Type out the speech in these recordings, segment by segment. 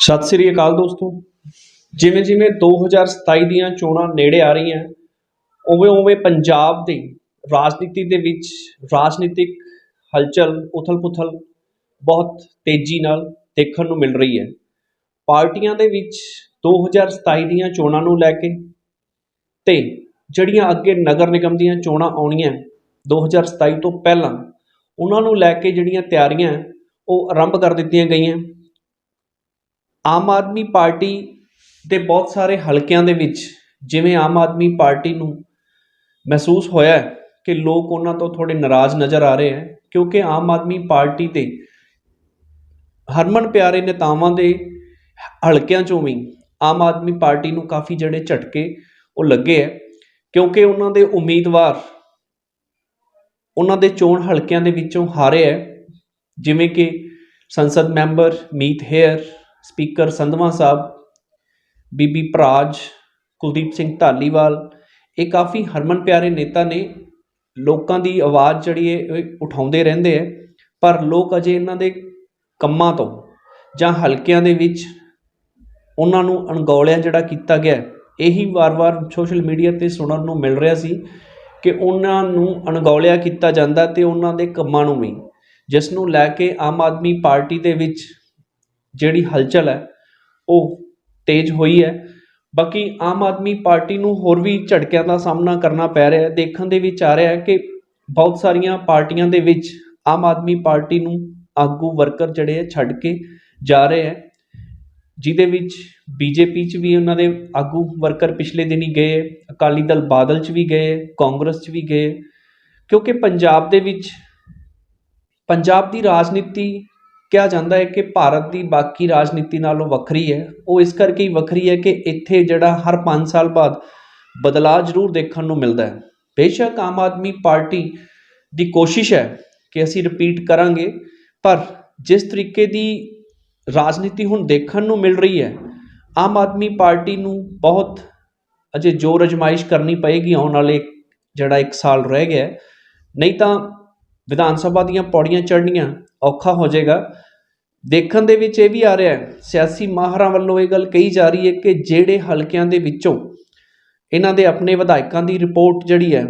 ਸਤਿ ਸ੍ਰੀ ਅਕਾਲ ਦੋਸਤੋ। ਜਿਵੇਂ ਜਿਵੇਂ 2027 ਦੀਆਂ ਚੋਣਾਂ ਨੇੜੇ ਆ ਰਹੀਆਂ, ਉਵੇਂ ਉਵੇਂ ਪੰਜਾਬ ਦੀ ਰਾਜਨੀਤੀ ਦੇ ਵਿੱਚ ਰਾਜਨੀਤਿਕ ਹਲਚਲ, ਉਥਲ-ਪੁਥਲ ਬਹੁਤ ਤੇਜ਼ੀ ਨਾਲ ਦੇਖਣ ਨੂੰ ਮਿਲ ਰਹੀ ਹੈ। ਪਾਰਟੀਆਂ ਦੇ ਵਿੱਚ 2027 ਦੀਆਂ ਚੋਣਾਂ ਨੂੰ ਲੈ ਕੇ ਤੇ ਜਿਹੜੀਆਂ ਅੱਗੇ ਨਗਰ ਨਿਗਮ ਦੀਆਂ ਚੋਣਾਂ ਆਉਣੀਆਂ 2027 ਤੋਂ ਪਹਿਲਾਂ, ਉਹਨਾਂ ਨੂੰ ਲੈ ਕੇ ਜਿਹੜੀਆਂ ਤਿਆਰੀਆਂ ਉਹ ਆਰੰਭ ਕਰ ਦਿੱਤੀਆਂ ਗਈਆਂ। ਆਮ ਆਦਮੀ ਪਾਰਟੀ ਦੇ ਬਹੁਤ ਸਾਰੇ ਹਲਕਿਆਂ ਦੇ ਵਿੱਚ ਜਿਵੇਂ ਆਮ ਆਦਮੀ ਪਾਰਟੀ ਨੂੰ ਮਹਿਸੂਸ ਹੋਇਆ ਕਿ ਲੋਕ ਉਹਨਾਂ ਤੋਂ ਥੋੜੇ ਨਾਰਾਜ਼ ਨਜ਼ਰ ਆ ਰਹੇ ਹੈ, ਕਿਉਂਕਿ ਆਮ ਆਦਮੀ ਪਾਰਟੀ 'ਤੇ ਹਰਮਨ ਪਿਆਰੇ ਨੇਤਾਵਾਂ ਦੇ ਹਲਕਿਆਂ ਚੋਂ ਵੀ ਆਮ ਆਦਮੀ ਪਾਰਟੀ ਨੂੰ ਕਾਫੀ ਜਿਹੜੇ ਝਟਕੇ ਉਹ ਲੱਗੇ ਹੈ, ਕਿਉਂਕਿ ਉਹਨਾਂ ਦੇ ਉਮੀਦਵਾਰ ਉਹਨਾਂ ਦੇ ਚੋਣ ਹਲਕਿਆਂ ਦੇ ਵਿੱਚੋਂ ਹਾਰੇ ਹੈ, ਜਿਵੇਂ ਕਿ ਸੰਸਦ ਮੈਂਬਰ ਮੀਤ ਹੇਅਰ ਸਪੀਕਰ ਸੰਧਵਾ ਸਾਹਿਬ, ਬੀਬੀ ਭਰਾਜ ਕੁਲਦੀਪ ਸਿੰਘ ਧਾਲੀਵਾਲ ਇਹ ਕਾਫੀ ਹਰਮਨ ਪਿਆਰੇ ਨੇਤਾ ਨੇ। ਲੋਕਾਂ ਦੀ ਆਵਾਜ਼ ਜਿਹੜੀ ਹੈ, ਇਹ ਉਠਾਉਂਦੇ ਰਹਿੰਦੇ ਹੈ, ਪਰ ਲੋਕ ਅਜੇ ਇਹਨਾਂ ਦੇ ਕੰਮਾਂ ਤੋਂ ਜਾਂ ਹਲਕਿਆਂ ਦੇ ਵਿੱਚ ਉਹਨਾਂ ਨੂੰ ਅਣਗੌਲਿਆ ਜਿਹੜਾ ਕੀਤਾ ਗਿਆ ਇਹੀ ਵਾਰ-ਵਾਰ ਸੋਸ਼ਲ ਮੀਡੀਆ ਤੇ ਸੁਣਨ ਨੂੰ ਮਿਲ ਰਿਹਾ ਸੀ ਕਿ ਉਹਨਾਂ ਨੂੰ ਅਣਗੌਲਿਆ ਕੀਤਾ ਜਾਂਦਾ ਤੇ ਉਹਨਾਂ ਦੇ ਕੰਮਾਂ ਨੂੰ ਵੀ, ਜਿਸ ਨੂੰ ਲੈ ਕੇ ਆਮ ਆਦਮੀ ਪਾਰਟੀ ਦੇ ਵਿੱਚ ਜਿਹੜੀ ਹਲਚਲ ਹੈ, ਉਹ ਤੇਜ਼ ਹੋਈ ਹੈ। ਬਾਕੀ ਆਮ ਆਦਮੀ ਪਾਰਟੀ ਨੂੰ ਹੋਰ ਵੀ ਝਟਕਿਆਂ ਦਾ ਸਾਹਮਣਾ ਕਰਨਾ ਪੈ ਰਿਹਾ ਹੈ। ਦੇਖਣ ਦੇ ਵਿੱਚ ਆ ਰਿਹਾ ਹੈ ਕਿ ਬਹੁਤ ਸਾਰੀਆਂ ਪਾਰਟੀਆਂ ਦੇ ਵਿੱਚ ਆਮ ਆਦਮੀ ਪਾਰਟੀ ਨੂੰ ਆਗੂ ਵਰਕਰ ਜਿਹੜੇ ਹੈ, ਛੱਡ ਕੇ ਜਾ ਰਹੇ ਹੈ। ਜਿਹਦੇ ਵਿੱਚ ਬੀਜੇਪੀ 'ਚ ਵੀ ਉਹਨਾਂ ਦੇ ਆਗੂ ਵਰਕਰ ਪਿਛਲੇ ਦਿਨੀ ਗਏ, ਅਕਾਲੀ ਦਲ ਬਾਦਲ 'ਚ ਵੀ ਗਏ, ਕਾਂਗਰਸ 'ਚ ਵੀ ਗਏ। ਕਿਉਂਕਿ ਪੰਜਾਬ ਦੇ ਵਿੱਚ ਪੰਜਾਬ ਦੀ ਰਾਜਨੀਤੀ ਕਿਹਾ ਜਾਂਦਾ ਹੈ ਕਿ ਭਾਰਤ ਦੀ ਬਾਕੀ ਰਾਜਨੀਤੀ ਨਾਲੋਂ ਵੱਖਰੀ ਹੈ। ਉਹ ਇਸ ਕਰਕੇ ਹੀ ਵੱਖਰੀ ਹੈ ਕਿ ਇੱਥੇ ਜਿਹੜਾ ਹਰ 5 ਸਾਲ ਬਾਅਦ ਬਦਲਾਅ ਜ਼ਰੂਰ ਦੇਖਣ ਨੂੰ ਮਿਲਦਾ ਹੈ। ਬੇਸ਼ੱਕ ਆਮ ਆਦਮੀ ਪਾਰਟੀ ਦੀ ਕੋਸ਼ਿਸ਼ ਹੈ ਕਿ ਅਸੀਂ ਰਿਪੀਟ ਕਰਾਂਗੇ, ਪਰ ਜਿਸ ਤਰੀਕੇ ਦੀ ਰਾਜਨੀਤੀ ਹੁਣ ਦੇਖਣ ਨੂੰ ਮਿਲ ਰਹੀ ਹੈ, ਆਮ ਆਦਮੀ ਪਾਰਟੀ ਨੂੰ ਬਹੁਤ ਅਜੇ ਜ਼ੋਰ ਅਜਮਾਇਸ਼ ਕਰਨੀ ਪਏਗੀ, ਆਉਣ ਵਾਲੇ ਜਿਹੜਾ 1 ਸਾਲ ਰਹਿ ਗਿਆ ਨਹੀਂ ਤਾਂ ਵਿਧਾਨ ਸਭਾ ਦੀਆਂ ਪੌੜੀਆਂ ਚੜ੍ਹਨੀਆਂ ਔਖਾ ਹੋ ਜਾਏਗਾ। ਦੇਖਣ ਦੇ ਵਿੱਚ ਇਹ ਵੀ ਆ ਰਿਹਾ ਹੈ, ਸਿਆਸੀ ਮਾਹਰਾਂ ਵੱਲੋਂ ਇਹ ਗੱਲ ਕਹੀ ਜਾ ਰਹੀ ਹੈ ਕਿ ਜਿਹੜੇ ਹਲਕਿਆਂ ਦੇ ਵਿੱਚੋਂ ਇਹਨਾਂ ਦੇ ਆਪਣੇ ਵਿਧਾਇਕਾਂ ਦੀ ਰਿਪੋਰਟ ਜਿਹੜੀ ਹੈ,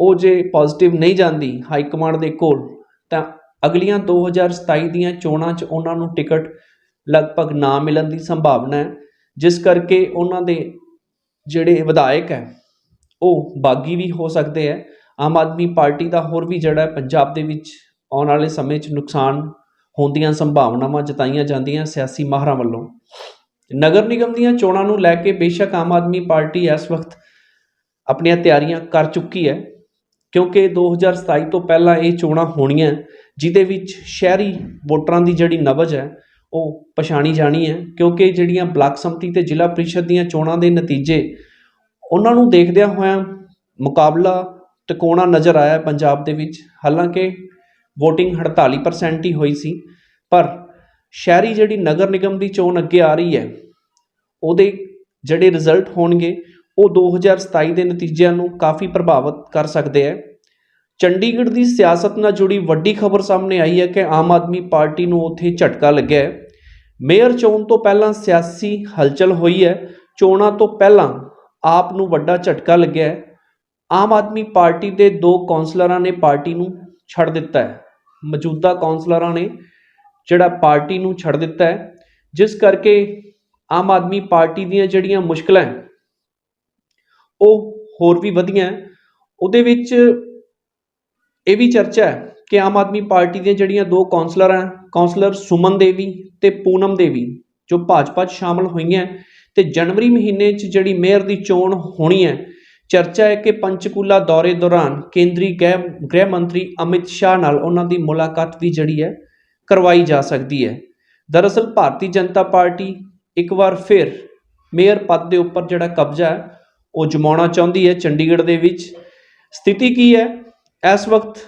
ਉਹ ਜੇ ਪੋਜ਼ਿਟਿਵ ਨਹੀਂ ਜਾਂਦੀ ਹਾਈ ਕਮਾਂਡ ਦੇ ਕੋਲ, ਤਾਂ ਅਗਲੀਆਂ 2027 ਦੀਆਂ ਚੋਣਾਂ 'ਚ ਉਹਨਾਂ ਨੂੰ ਟਿਕਟ ਲਗਭਗ ਨਾ ਮਿਲਣ ਦੀ ਸੰਭਾਵਨਾ ਹੈ, ਜਿਸ ਕਰਕੇ ਉਹਨਾਂ ਦੇ ਜਿਹੜੇ ਵਿਧਾਇਕ ਹੈ, ਉਹ ਬਾਗੀ ਵੀ ਹੋ ਸਕਦੇ ਹੈ। ਆਮ ਆਦਮੀ ਪਾਰਟੀ ਦਾ ਹੋਰ ਵੀ ਜਿਹੜਾ ਪੰਜਾਬ ਦੇ ਵਿੱਚ ਆਉਣ ਵਾਲੇ ਸਮੇਂ 'ਚ ਨੁਕਸਾਨ ਹੋਣ ਦੀਆਂ ਸੰਭਾਵਨਾਵਾਂ ਜਤਾਈਆਂ ਜਾਂਦੀਆਂ ਸਿਆਸੀ ਮਾਹਰਾਂ ਵੱਲੋਂ। ਨਗਰ ਨਿਗਮ ਦੀਆਂ ਚੋਣਾਂ ਨੂੰ ਲੈ ਕੇ ਬੇਸ਼ੱਕ ਆਮ ਆਦਮੀ ਪਾਰਟੀ ਇਸ ਵਕਤ ਆਪਣੀਆਂ ਤਿਆਰੀਆਂ ਕਰ ਚੁੱਕੀ ਹੈ, ਕਿਉਂਕਿ 2027 ਤੋਂ ਪਹਿਲਾਂ ਇਹ ਚੋਣਾਂ ਹੋਣੀਆਂ, ਜਿਹਦੇ ਵਿੱਚ ਸ਼ਹਿਰੀ ਵੋਟਰਾਂ ਦੀ ਜਿਹੜੀ ਨਬਜ ਹੈ, ਉਹ ਪਛਾਣੀ ਜਾਣੀ ਹੈ, ਕਿਉਂਕਿ ਜਿਹੜੀਆਂ ਬਲਾਕ ਸੰਮਤੀ ਤੇ ਜ਼ਿਲ੍ਹਾ ਪ੍ਰੀਸ਼ਦ ਦੀਆਂ ਚੋਣਾਂ ਦੇ ਨਤੀਜੇ, ਉਹਨਾਂ ਨੂੰ ਦੇਖਦਿਆਂ ਹੋਇਆਂ ਮੁਕਾਬਲਾ ਤਿਕੋਣਾ ਨਜ਼ਰ ਆਇਆ ਪੰਜਾਬ ਦੇ ਵਿੱਚ। ਹਾਲਾਂਕਿ VOTING 48% ਹੀ ਹੋਈ ਸੀ, ਪਰ ਸ਼ਹਿਰੀ ਜਿਹੜੀ ਨਗਰ ਨਿਗਮ ਦੀ ਚੋਣ ਅੱਗੇ ਆ ਰਹੀ ਹੈ, ਉਹਦੇ ਜਿਹੜੇ ਰਿਜ਼ਲਟ ਹੋਣਗੇ, ਉਹ 2027 ਦੇ ਨਤੀਜਿਆਂ ਨੂੰ ਕਾਫੀ ਪ੍ਰਭਾਵਿਤ ਕਰ ਸਕਦੇ ਹੈ। ਚੰਡੀਗੜ੍ਹ ਦੀ ਸਿਆਸਤ ਨਾਲ ਜੁੜੀ ਵੱਡੀ ਖਬਰ ਸਾਹਮਣੇ ਆਈ ਹੈ ਕਿ ਆਮ ਆਦਮੀ ਪਾਰਟੀ ਨੂੰ ਉੱਥੇ ਝਟਕਾ ਲੱਗਿਆ ਹੈ। ਮੇਅਰ ਚੋਣ ਤੋਂ ਪਹਿਲਾਂ ਸਿਆਸੀ ਹਲਚਲ ਹੋਈ ਹੈ, ਚੋਣਾਂ ਤੋਂ ਪਹਿਲਾਂ ਆਪ ਨੂੰ ਵੱਡਾ ਝਟਕਾ ਲੱਗਿਆ ਹੈ। ਆਮ ਆਦਮੀ ਪਾਰਟੀ ਦੇ ਦੋ ਕੌਂਸਲਰਾਂ ਨੇ ਪਾਰਟੀ ਨੂੰ ਛੱਡ ਦਿੱਤਾ ਹੈ। ਮੌਜੂਦਾ ਕੌਂਸਲਰਾਂ ਨੇ ਜਿਹੜਾ ਪਾਰਟੀ ਨੂੰ ਛੱਡ ਦਿੱਤਾ ਹੈ, ਜਿਸ ਕਰਕੇ ਆਮ ਆਦਮੀ ਪਾਰਟੀ ਦੀਆਂ ਜਿਹੜੀਆਂ ਮੁਸ਼ਕਲਾਂ ਉਹ ਹੋਰ ਵੀ ਵਧੀਆਂ ਉਹਦੇ ਵਿੱਚ ਇਹ ਵੀ ਚਰਚਾ ਹੈ ਕਿ ਆਮ ਆਦਮੀ ਪਾਰਟੀ ਦੀਆਂ ਜਿਹੜੀਆਂ ਦੋ ਕੌਂਸਲਰ ਹੈ, ਕੌਂਸਲਰ ਸੁਮਨ ਦੇਵੀ ਤੇ ਪੂਨਮ ਦੇਵੀ, ਜੋ ਭਾਜਪਾ 'ਚ ਸ਼ਾਮਲ ਹੋਈਆਂ ਤੇ ਜਨਵਰੀ ਮਹੀਨੇ 'ਚ ਜਿਹੜੀ ਮੇਅਰ ਦੀ ਚੋਣ ਹੋਣੀ ਹੈ ਚਰਚਾ ਹੈ ਕਿ ਪੰਚਕੂਲਾ ਦੌਰੇ ਦੌਰਾਨ ਕੇਂਦਰੀ ਗ੍ਰਹਿ ਗ੍ਰਹਿ ਮੰਤਰੀ ਅਮਿਤ ਸ਼ਾਹ ਨਾਲ ਉਹਨਾਂ ਦੀ ਮੁਲਾਕਾਤ ਵੀ ਜਿਹੜੀ ਹੈ ਕਰਵਾਈ ਜਾ ਸਕਦੀ ਹੈ। ਦਰਅਸਲ ਭਾਰਤੀ ਜਨਤਾ ਪਾਰਟੀ ਇੱਕ ਵਾਰ ਫਿਰ ਮੇਅਰ ਪਦ ਦੇ ਉੱਪਰ ਜਿਹੜਾ ਕਬਜ਼ਾ ਹੈ, ਉਹ ਜਮਾਉਣਾ ਚਾਹੁੰਦੀ ਹੈ ਚੰਡੀਗੜ੍ਹ ਦੇ ਵਿੱਚ। ਸਥਿਤੀ ਕੀ ਹੈ? ਇਸ ਵਕਤ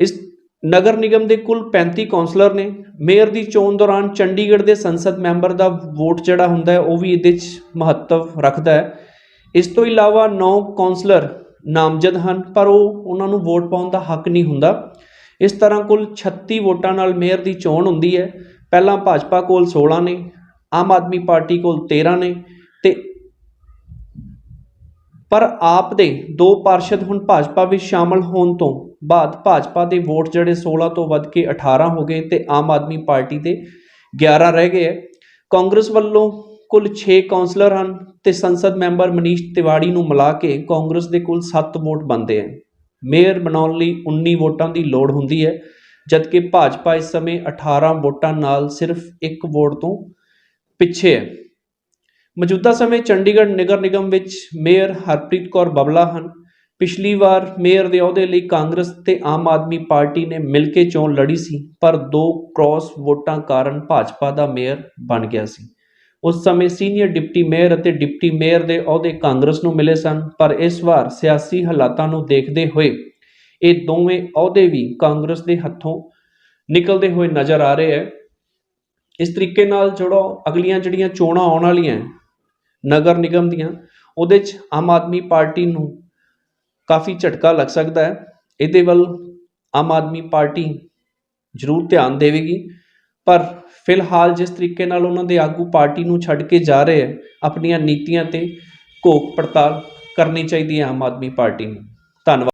ਇਸ ਨਗਰ ਨਿਗਮ ਦੇ ਕੁੱਲ 35 ਕੌਂਸਲਰ ਨੇ, ਮੇਅਰ ਦੀ ਚੋਣ ਦੌਰਾਨ ਚੰਡੀਗੜ੍ਹ ਦੇ ਸੰਸਦ ਮੈਂਬਰ ਦਾ ਵੋਟ ਜਿਹੜਾ ਹੁੰਦਾ ਹੈ, ਉਹ ਵੀ ਇਹਦੇ 'ਚ ਮਹੱਤਵ ਰੱਖਦਾ ਹੈ। ਇਸ ਤੋਂ ਇਲਾਵਾ 9 ਕੌਂਸਲਰ ਨਾਮਜ਼ਦ ਹਨ, ਪਰ ਉਹ ਉਹਨਾਂ ਨੂੰ ਵੋਟ ਪਾਉਣ ਦਾ ਹੱਕ ਨਹੀਂ ਹੁੰਦਾ। ਇਸ ਤਰ੍ਹਾਂ ਕੁੱਲ 36 ਵੋਟਾਂ ਨਾਲ ਮੇਅਰ ਦੀ ਚੋਣ ਹੁੰਦੀ ਹੈ। ਪਹਿਲਾਂ ਭਾਜਪਾ ਕੋਲ 16 ਨੇ, ਆਮ ਆਦਮੀ ਪਾਰਟੀ ਕੋਲ 13 ਨੇ ਤੇ ਪਰ ਆਪ ਦੇ ਦੋ ਪਾਰਸ਼ਦ ਹੁਣ ਭਾਜਪਾ ਵਿੱਚ ਸ਼ਾਮਲ ਹੋਣ ਤੋਂ ਬਾਅਦ ਭਾਜਪਾ ਦੇ ਵੋਟ ਜਿਹੜੇ 16 ਤੋਂ ਵੱਧ ਕੇ 18 ਹੋ ਗਏ ਤੇ ਆਮ ਆਦਮੀ ਪਾਰਟੀ ਦੇ 11 ਰਹਿ ਗਏ ਹੈ। ਕਾਂਗਰਸ ਵੱਲੋਂ ਕੁੱਲ 6 ਕਾਉਂਸਲਰ ਹਨ ਤੇ ਸੰਸਦ ਮੈਂਬਰ ਮਨੀਸ਼ ਤਿਵਾੜੀ ਨੂੰ ਮਿਲਾ ਕੇ ਕਾਂਗਰਸ ਦੇ ਕੁੱਲ 7 ਵੋਟ ਬਣਦੇ ਹਨ ਮੇਅਰ ਬਣਾਉਣ ਲਈ 19 ਵੋਟਾਂ ਦੀ ਲੋੜ ਹੁੰਦੀ ਹੈ, ਜਦਕਿ ਭਾਜਪਾ ਇਸ ਸਮੇਂ 18 ਵੋਟਾਂ ਨਾਲ ਸਿਰਫ ਇੱਕ ਵੋਟ ਤੋਂ ਪਿੱਛੇ ਹੈ। ਮੌਜੂਦਾ ਸਮੇਂ ਚੰਡੀਗੜ੍ਹ ਨਗਰ ਨਿਗਮ ਵਿੱਚ ਮੇਅਰ ਹਰਪ੍ਰੀਤ ਕੌਰ ਬਬਲਾ ਹਨ। ਪਿਛਲੀ ਵਾਰ ਮੇਅਰ ਦੇ ਅਹੁਦੇ ਲਈ ਕਾਂਗਰਸ ਤੇ ਆਮ ਆਦਮੀ ਪਾਰਟੀ ਨੇ ਮਿਲ ਕੇ ਚੋਣ ਲੜੀ ਸੀ, ਪਰ ਦੋ ਕ੍ਰਾਸ ਵੋਟਾਂ ਕਾਰਨ ਭਾਜਪਾ ਦਾ ਮੇਅਰ ਬਣ ਗਿਆ ਸੀ। ਉਸ ਸਮੇਂ ਸੀਨੀਅਰ ਡਿਪਟੀ ਮੇਅਰ ਅਤੇ ਡਿਪਟੀ ਮੇਅਰ ਦੇ ਅਹੁਦੇ ਕਾਂਗਰਸ ਨੂੰ ਮਿਲੇ ਸਨ, ਪਰ ਇਸ ਵਾਰ ਸਿਆਸੀ ਹਾਲਾਤਾਂ ਨੂੰ ਦੇਖਦੇ ਹੋਏ ਇਹ ਦੋਵੇਂ ਅਹੁਦੇ ਵੀ ਕਾਂਗਰਸ ਦੇ ਹੱਥੋਂ ਨਿਕਲਦੇ ਹੋਏ ਨਜ਼ਰ ਆ ਰਹੇ ਹੈ। ਇਸ ਤਰੀਕੇ ਨਾਲ ਜਿਹੜਾ ਅਗਲੀਆਂ ਜਿਹੜੀਆਂ ਚੋਣਾਂ ਆਉਣ ਵਾਲੀਆਂ ਨਗਰ ਨਿਗਮ ਦੀਆਂ, ਉਹਦੇ 'ਚ ਆਮ ਆਦਮੀ ਪਾਰਟੀ ਨੂੰ ਕਾਫੀ ਝਟਕਾ ਲੱਗ ਸਕਦਾ ਹੈ। ਇਹਦੇ ਵੱਲ ਆਮ ਆਦਮੀ ਪਾਰਟੀ ਜ਼ਰੂਰ ਧਿਆਨ ਦੇਵੇਗੀ। ਪਰ ਫਿਲਹਾਲ ਜਿਸ ਤਰੀਕੇ ਨਾਲ ਉਹਨਾਂ ਦੇ ਆਗੂ ਪਾਰਟੀ ਨੂੰ ਛੱਡ ਕੇ ਜਾ ਰਹੇ ਹੈ ਆਪਣੀਆਂ ਨੀਤੀਆਂ ਤੇ ਘੋਖ ਪੜਤਾਲ ਕਰਨੀ ਚਾਹੀਦੀ ਹੈ ਆਮ ਆਦਮੀ ਪਾਰਟੀ ਨੂੰ। ਧੰਨਵਾਦ।